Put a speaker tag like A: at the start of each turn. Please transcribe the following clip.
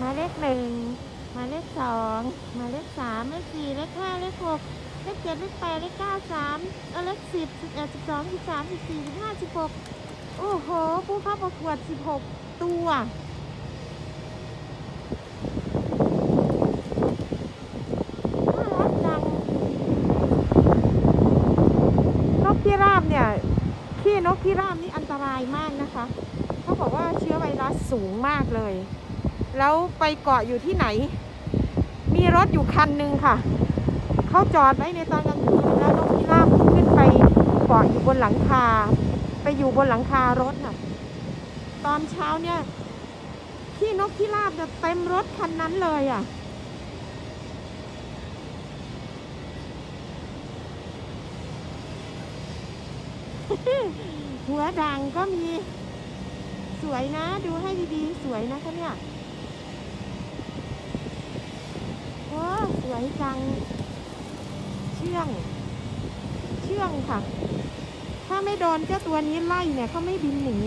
A: มายเลขหนึ่งหมายเลขสองหมายเลขสามเลขสี่เลขห้าเลขหกเลขเจ็ดเลขแปดเลขเก้าสามเลขสิบสิบเอ็ดสิบสองสิบสามสิบสี่สิบห้าสิบหกโอ้โห ผู้เข้าประกวดสิบหกตัวนกพิราบเนี่ยขี้นกพิราบนี่อันตรายมากนะคะ เขาบอกว่าเชื้อไวรัสสูงมากเลย แล้วไปเกาะอยู่ที่ไหน มีรถอยู่คันหนึ่งค่ะ เขาจอดไว้ในตอนกลางคืนแล้วนกพิราบขึ้นไปเกาะอยู่บนหลังคา ไปอยู่บนหลังคารถน่ะ ตอนเช้าเนี่ยขี้นกพิราบจะเต็มรถคันนั้นเลยอะหัวด่างก็มี สวยนะ ดูให้ดีๆ สวยนะคะเนี่ยโอ้ส วยจัง เชื่อง เชื่องค่ะ ถ้าไม่โดนเจ้าตัวนี้ไล่เนี่ยเขาไม่บินหนี